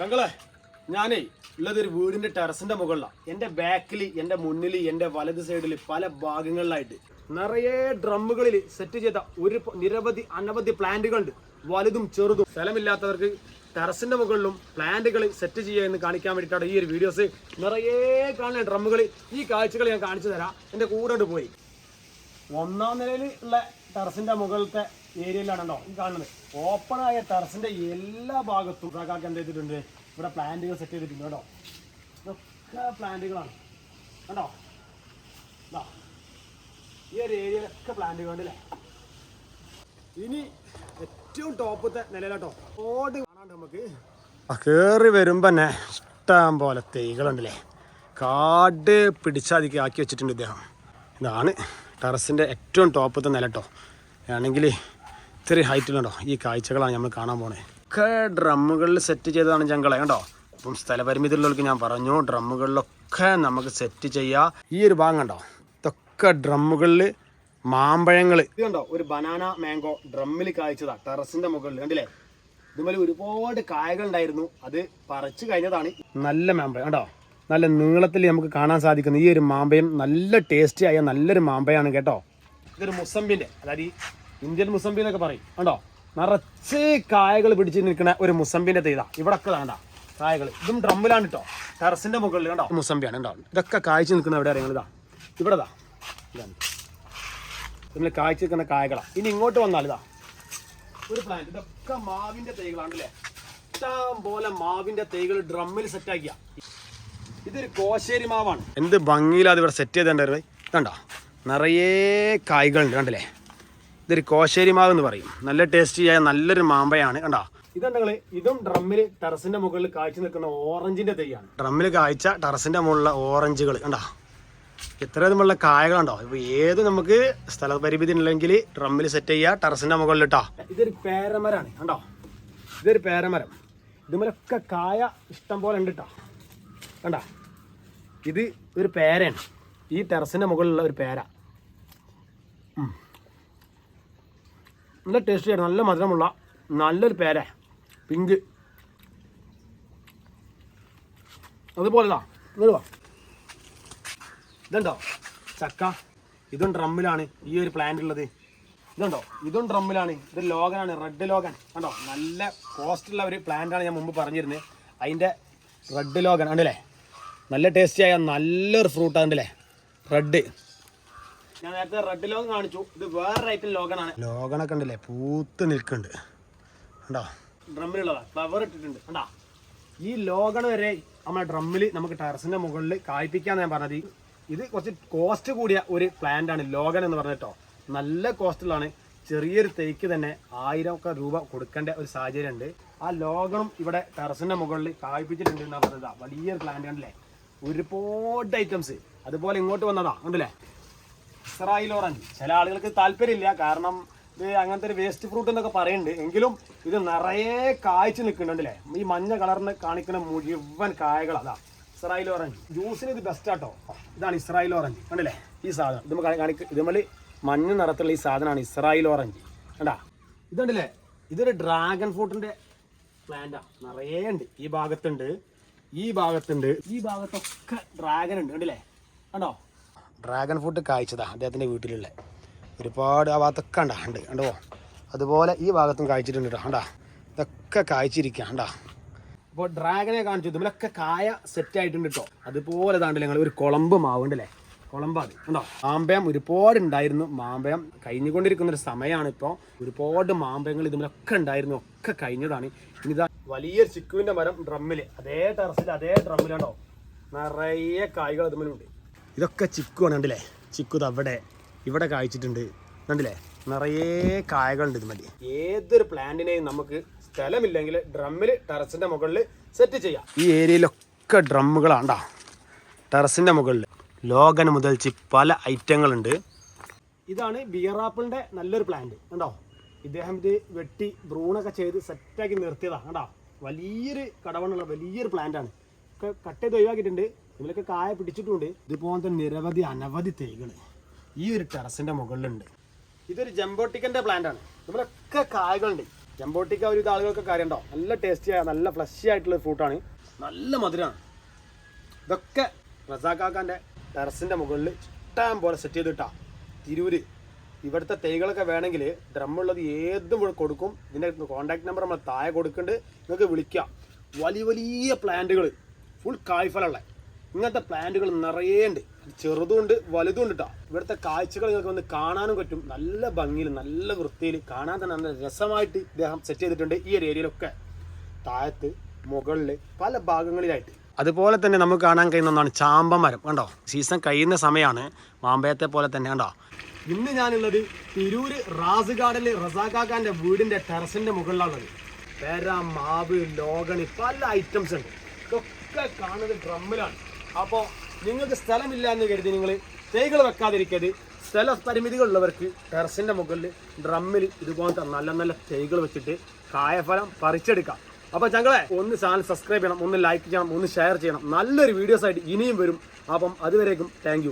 ഞങ്ങളെ ഞാനേ ഉള്ളതൊരു വീടിന്റെ ടെറസിന്റെ മുകളിലാണ് എന്റെ ബാക്കിൽ എന്റെ മുന്നിൽ എന്റെ വലത് സൈഡിൽ പല ഭാഗങ്ങളിലായിട്ട് നിറയെ ഡ്രമ്മുകളിൽ സെറ്റ് ചെയ്ത ഒരു നിരവധി അനവധി പ്ലാന്റുകളുണ്ട്. വലുതും ചെറുതും. സ്ഥലമില്ലാത്തവർക്ക് ടെറസിന്റെ മുകളിലും പ്ലാന്റുകൾ സെറ്റ് ചെയ്യുക എന്ന് കാണിക്കാൻ വേണ്ടിയിട്ടാണ് ഈ ഒരു വീഡിയോസ് നിറയെ കാണുന്ന ഡ്രമ്മുകൾ ഈ കാഴ്ചകൾ ഞാൻ കാണിച്ചു തരാം. എന്റെ കൂടെ പോയി. ഒന്നാം നിലയിൽ ഉള്ള ടെറസിന്റെ മുകളിലത്തെ ഏരിയയിലാണല്ലോ ഈ കാണുന്നത്. ആയ ടെറസിന്റെ എല്ലാ ഭാഗത്തും ഇതാക്കാക്ക് എന്ത് ചെയ്തിട്ടുണ്ട്? ഇവിടെ പ്ലാന്റുകൾ സെറ്റ് ചെയ്തിട്ടുണ്ട് കേട്ടോ. ഇതൊക്കെ പ്ലാന്റുകളാണ്. കണ്ടോ? ഈ ഒരു ഏരിയയിലൊക്കെ പ്ലാന്റുകൾ ഉണ്ടല്ലേ? ഇനി ഏറ്റവും ടോപ്പത്തെ നിലയിലാട്ടോ ഓട് കാണാണ്ട് നമുക്ക് കയറി വരുമ്പോ തന്നെ ഇഷ്ടം പോലെ തൈകളുണ്ടല്ലേ? കാട് പിടിച്ചാതിക്ക് ആക്കി വെച്ചിട്ടുണ്ട് ഇദ്ദേഹം. ഇതാണ് ടെറസിന്റെ ഏറ്റവും ടോപ്പത്തെ നില കേട്ടോ ആണെങ്കിൽ ഇത്രയും ഹൈറ്റിലുണ്ടോ ഈ കാഴ്ചകളാണ് നമ്മൾ കാണാൻ പോണേ. ഒക്കെ ഡ്രമ്മുകളിൽ സെറ്റ് ചെയ്തതാണ് ഞങ്ങളെ കണ്ടോ? അപ്പം സ്ഥലപരിമിതിയിലുള്ളവർക്ക് ഞാൻ പറഞ്ഞു ഡ്രമ്മുകളിലൊക്കെ നമുക്ക് സെറ്റ് ചെയ്യാം. ഈ ഒരു ഭാഗം കണ്ടോ? ഇതൊക്കെ ഡ്രമ്മുകളിൽ മാമ്പഴങ്ങൾ ഇത് കണ്ടോ? ഒരു ബനാന മാംഗോ ഡ്രമ്മിൽ കായ്ച്ചതാ ടെറസിന്റെ മുകളിൽ കണ്ടില്ലേ? ഇതുപോലെ ഒരുപാട് കായകൾ ഉണ്ടായിരുന്നു അത് പറിച്ചു കഴിഞ്ഞതാണ്. നല്ല മാമ്പഴം കണ്ടോ? നല്ല നീളത്തിൽ നമുക്ക് കാണാൻ സാധിക്കുന്ന. ഈ ഒരു മാമ്പയം നല്ല ടേസ്റ്റി ആയ നല്ലൊരു മാമ്പയാണ് കേട്ടോ. ഇതൊരു മുസമ്പിന്റെ അതായത് ഈ ഇന്ത്യൻ മുസമ്പി എന്നൊക്കെ പറയും. കണ്ടോ? നിറച്ച് കായകൾ പിടിച്ച് നിൽക്കുന്ന ഒരു മുസമ്പിന്റെ തേതാ ഇവിടെ ഒക്കെ വേണ്ട കായകൾ. ഇതും ഡ്രമ്മിലാണ് കേട്ടോ ടെറസിന്റെ മുകളിൽ കണ്ടോ? മുസമ്പിയാണ് കേട്ടോ ഇതൊക്കെ കായ്ച്ചു നിൽക്കുന്ന എവിടെ അറിയാം ഇതാ. ഇവിടെ ഇതാ. ഇതാണ്. നമ്മൾ കായ്ച്ചു നിൽക്കുന്ന കായകളാണ് ഇനി ഇങ്ങോട്ട് വന്നാൽ ഇതാ. ഒരു പ്ലാന്റ് ഇതൊക്കെ മാവിന്റെ തൈകളാണ് അല്ലേ? ഇഷ്ടം പോലെ മാവിന്റെ തൈകൾ ഡ്രമ്മിൽ സെറ്റാക്കിയ ഇതൊരു കോശേരി മാവാണ്. എന്ത് ഭംഗിയിലാണ് ഇവിടെ സെറ്റ് ചെയ്തിട്ടുണ്ടായിരുന്നത് കണ്ടോ? നിറയെ കായ്കളുണ്ട് കണ്ടില്ലേ? ഇതൊരു കോശേരി മാവ് എന്ന് പറയും. നല്ല ടേസ്റ്റി ആയ നല്ലൊരു മാമ്പയാണ് കണ്ടോ? ഇതുണ്ടെങ്കിൽ ഇതും ഡ്രമ്മിൽ ടെറസിന്റെ മുകളിൽ കാഴ്ച നിൽക്കുന്ന ഓറഞ്ചിന്റെ തൈയാണ്. ഡ്രമ്മിൽ കാഴ്ച ടെറസിന്റെ മുകളിലെ ഓറഞ്ചുകൾ കണ്ടോ? ഇത്ര തമ്മിലുള്ള കായകളുണ്ടോ? ഇപ്പൊ ഏത് നമുക്ക് സ്ഥല പരിമിതി ഉണ്ടെങ്കിൽ ഡ്രമ്മിൽ സെറ്റ് ചെയ്യുക ടെറസിന്റെ മുകളിൽ ഇട്ടോ. ഇതൊരു പേരമരാണ് കണ്ടോ? ഇതൊരു പേരമരം. ഇതുമലൊക്കെ കായ ഇഷ്ടം പോലെ ഉണ്ട് കേട്ടോ കണ്ട? ഇത് ഒരു പേരയാണ്. ഈ ടെറസിന്റെ മുകളിലുള്ള ഒരു പേര. നല്ല ടേസ്റ്റ് നല്ല മധുരമുള്ള നല്ലൊരു പേര. പിങ്ക്. അതുപോലെ ഇതാ ഇങ്ങോട്ട് വാ. ഇതുണ്ടോ? ചക്ക. ഇതും ഡ്രമ്മിലാണ് ഈ ഒരു പ്ലാന്റ് ഉള്ളത്. ഇതുണ്ടോ? ഇതും ഡ്രമ്മിലാണ്. ഇത് ലോഗനാണ് റെഡ് ലോഗൻ. കണ്ടോ? നല്ല കോസ്റ്റുള്ള ഒരു പ്ലാന്റാണ് ഞാൻ മുമ്പ് പറഞ്ഞിരുന്നത് അതിന്റെ റെഡ് ലോഗൻ ഉണ്ടല്ലേ നല്ല ടേസ്റ്റി ആയ നല്ലൊരു ഫ്രൂട്ട് അല്ലേ റെഡ് ഞാൻ നേരത്തെ റെഡ് ലോഗൻ കാണിച്ചു. ഇത് വേറെ ടൈപ്പിൽ ലോഗനാണ് ലോകണൊക്കെ ഉണ്ടല്ലേ? പൂത്ത് നിൽക്കുന്നുണ്ട്. കണ്ടോ? ഡ്രമ്മിലുള്ളതാ. ഫ്ലവർ ഇട്ടിട്ടുണ്ട്. കണ്ടോ? ഈ ലോകണ വരെ നമ്മുടെ ഡ്രമ്മിൽ നമുക്ക് ടെറസിന്റെ മുകളിൽ കായ്പിക്കാന്ന് ഞാൻ പറഞ്ഞത്. ഇത് കുറച്ച് കോസ്റ്റ് കൂടിയ ഒരു പ്ലാന്റ് ആണ് ലോഗൻ എന്ന് പറഞ്ഞിട്ടോ. നല്ല കോസ്റ്റിലാണ് ചെറിയൊരു തേക്ക് തന്നെ ആയിരം ഒക്കെ രൂപ കൊടുക്കേണ്ട ഒരു സാഹചര്യം ഉണ്ട് ആ ലോകണും ഇവിടെ ടെറസിന്റെ മുകളിൽ കായ്പിച്ചിട്ടുണ്ട് എന്നാണ് പറഞ്ഞതാ. വലിയൊരു പ്ലാന്റ് കണ്ടല്ലേ? ഒരുപാട് ഐറ്റംസ് അതുപോലെ ഇങ്ങോട്ട് വന്നതാ കണ്ടില്ലേ? Israel orange. ചില ആളുകൾക്ക് താല്പര്യമില്ല കാരണം ഇത് അങ്ങനത്തെ ഒരു വേസ്റ്റ് ഫ്രൂട്ട് എന്നൊക്കെ പറയുന്നുണ്ട്. എങ്കിലും ഇത് നിറയെ കായ്ച്ച് നിൽക്കുന്നുണ്ട് അല്ലേ? ഈ മഞ്ഞ കളറിന് കാണിക്കുന്ന മുഴുവൻ കായകൾ അതാ. Israel orange. ജ്യൂസിന് ഇത് ബെസ്റ്റ് ആട്ടോ. ഇതാണ് ഇസ്രായേൽ ഓറഞ്ച്. കണ്ടില്ലേ? ഈ സാധനം. ഇത് കാണിക്ക ഇതുമൽ മഞ്ഞ നിറത്തുള്ള ഈ സാധനമാണ് ഇസ്രായേൽ ഓറഞ്ച്. കണ്ടാ? ഇതുണ്ടല്ലേ ഇതൊരു ഡ്രാഗൺ ഫ്രൂട്ടിന്റെ പ്ലാന്റാ നിറയെ ഉണ്ട്. ഈ ഭാഗത്തുണ്ട് ഈ ഭാഗത്തുണ്ട്. ഈ ഭാഗത്തൊക്കെ ഡ്രാഗൺ ഉണ്ട് കണ്ടില്ലേ? കണ്ടോ? ഡ്രാഗൺ ഫ്രൂട്ട് കായ്ച്ചതാ അദ്ദേഹത്തിന്റെ വീട്ടിലുള്ള. ഒരുപാട് ആ ഭാഗത്തൊക്കെ ഉണ്ടാ ഉണ്ട് കണ്ടോ? അതുപോലെ ഈ ഭാഗത്തും കായ്ച്ചിട്ടുണ്ട് കേട്ടോ കണ്ടാ? ഇതൊക്കെ കായ്ച്ചിരിക്കുക കണ്ടാ? അപ്പോൾ ഡ്രാഗനെ കാണിച്ചു ഇതിലൊക്കെ കായ സെറ്റ് ആയിട്ടുണ്ട് കേട്ടോ. അതുപോലെ താണ്ടില്ല ഞങ്ങൾ ഒരു കുളമ്പ് മാവുണ്ടല്ലേ കുളമ്പ് ഉണ്ടോ മാമ്പയം ഒരുപാട് ഉണ്ടായിരുന്നു. മാമ്പയം കഴിഞ്ഞുകൊണ്ടിരിക്കുന്ന ഒരു സമയമാണ് ഇപ്പോൾ ഒരുപാട് മാമ്പയങ്ങൾ ഇതുമൊക്കെ ഉണ്ടായിരുന്നു. ഒക്കെ കഴിഞ്ഞതാണ്. ഇനിതാ വലിയ ചിക്കുവിന്റെ മരം ഡ്രമ്മിൽ. അതേ ടെറസിൽ അതേ ഡ്രമ്മിലാണോ നിറയെ കായ്കൾ അതുമലുണ്ട് ഇതൊക്കെ ചിക്കുവാണ് കണ്ടില്ലേ? ചിക്കു അവിടെ ഇവിടെ കായ്ച്ചിട്ടുണ്ട്. കണ്ടില്ലേ? നിറയെ കായകളുണ്ട് ഇത് മതി ഏതൊരു പ്ലാന്റിനെയും നമുക്ക് സ്ഥലമില്ലെങ്കിൽ ഡ്രമ്മിൽ ടെറസിന്റെ മുകളിൽ സെറ്റ് ചെയ്യാം. ഈ ഏരിയയിലൊക്കെ ഡ്രമ്മുകളാണ്ടാ ടെറസിന്റെ മുകളിൽ ലോഗൻ മുതൽ ചി പല ഐറ്റങ്ങളുണ്ട്. ഇതാണ് ബിയർ ആപ്പിളിന്റെ നല്ലൊരു പ്ലാന്റ് കണ്ടോ? ഇദ്ദേഹം ഇത് വെട്ടി ബ്രൂണൊക്കെ ചെയ്ത് സെറ്റാക്കി നിർത്തിയതാണ്. കണ്ടോ? വലിയൊരു കടവണുള്ള വലിയൊരു പ്ലാന്റാണ് ഒക്കെ കട്ട് ചെയ്ത് ഒഴിവാക്കിയിട്ടുണ്ട്. ഇതിലൊക്കെ കായ പിടിച്ചിട്ടുണ്ട്. ഇതുപോലത്തെ നിരവധി അനവധി തൈകൾ ഈ ഒരു ടെറസിന്റെ മുകളിലുണ്ട്. ഇതൊരു ജംബോട്ടിക്കന്റെ പ്ലാന്റാണ് നമ്മളൊക്കെ കായകളുണ്ട്. ജംബോട്ടിക്ക ഒരു ആളുകൾക്കൊക്കെ അറിയണ്ടോ നല്ല ടേസ്റ്റി ആയ നല്ല ഫ്ലഷി ആയിട്ടുള്ള ഫ്രൂട്ടാണ് നല്ല മധുരമാണ് ഇതൊക്കെ റസാക്കാക്കാന്റെ ടെറസിന്റെ മുകളിൽ ഇഷ്ടം പോലെ സെറ്റ് ചെയ്തിട്ടാ. തിരൂര്. ഇവിടുത്തെ തൈകളൊക്കെ വേണമെങ്കിൽ ഡ്രമ്മുള്ളത് ഏതും കൊടുക്കും. ഇതിന്റെ കോൺടാക്ട് നമ്പർ നമ്മൾ താഴെ കൊടുക്കുന്നുണ്ട് നിങ്ങൾക്ക് വിളിക്കാം. വലിയ വലിയ പ്ലാന്റുകൾ ഫുൾ കായ്ഫലുള്ള. ഇങ്ങനത്തെ പ്ലാന്റുകൾ നിറയെ ഉണ്ട്. ചെറുതും ഉണ്ട് വലുതും ഉണ്ട് കേട്ടോ ഇവിടുത്തെ കാഴ്ചകൾ നിങ്ങൾക്ക് വന്ന് കാണാനും പറ്റും. നല്ല ഭംഗിയിൽ നല്ല വൃത്തിയിൽ കാണാൻ തന്നെ നല്ല രസമായിട്ട് ഇദ്ദേഹം സെറ്റ് ചെയ്തിട്ടുണ്ട് ഈ ഒരു ഏരിയയിലൊക്കെ താഴത്ത് മുകളിൽ പല ഭാഗങ്ങളിലായിട്ട്. അതുപോലെ തന്നെ നമുക്ക് കാണാൻ കഴിയുന്ന ഒന്നാണ് ചാമ്പ മരം. കണ്ടോ? സീസൺ കഴിയുന്ന സമയമാണ് മാമ്പയത്തെ പോലെ തന്നെ കണ്ടോ? ഇന്ന് ഞാനുള്ളത് തിരൂര് റാസ് ഗാർഡനിൽ റസാഖാന്റെ വീടിന്റെ ടെറസിന്റെ മുകളിലാണുള്ളത്. പേര മാവ് ലോഗണി പല ഐറ്റംസ് ഉണ്ട്. ഇതൊക്കെ കാണുന്നത് ഡ്രമ്മിലാണ്. അപ്പോൾ നിങ്ങൾക്ക് സ്ഥലമില്ല എന്ന് കരുതി നിങ്ങൾ തൈകൾ വെക്കാതിരിക്കരുത്. സ്ഥല പരിമിതികളുള്ളവർക്ക് ടെറസിന്റെ മുകളിൽ ഡ്രമ്മിൽ ഇതുപോലത്തെ നല്ല നല്ല തൈകൾ വെച്ചിട്ട് കായഫലം പറിച്ചെടുക്കാം. അപ്പോൾ ഞങ്ങളെ ഒന്ന് ചാനൽ സബ്സ്ക്രൈബ് ചെയ്യണം ഒന്ന് ലൈക്ക് ചെയ്യണം ഒന്ന് ഷെയർ ചെയ്യണം. നല്ലൊരു വീഡിയോസ് ആയിട്ട് ഇനിയും വരും. അപ്പം അതുവരേക്കും താങ്ക്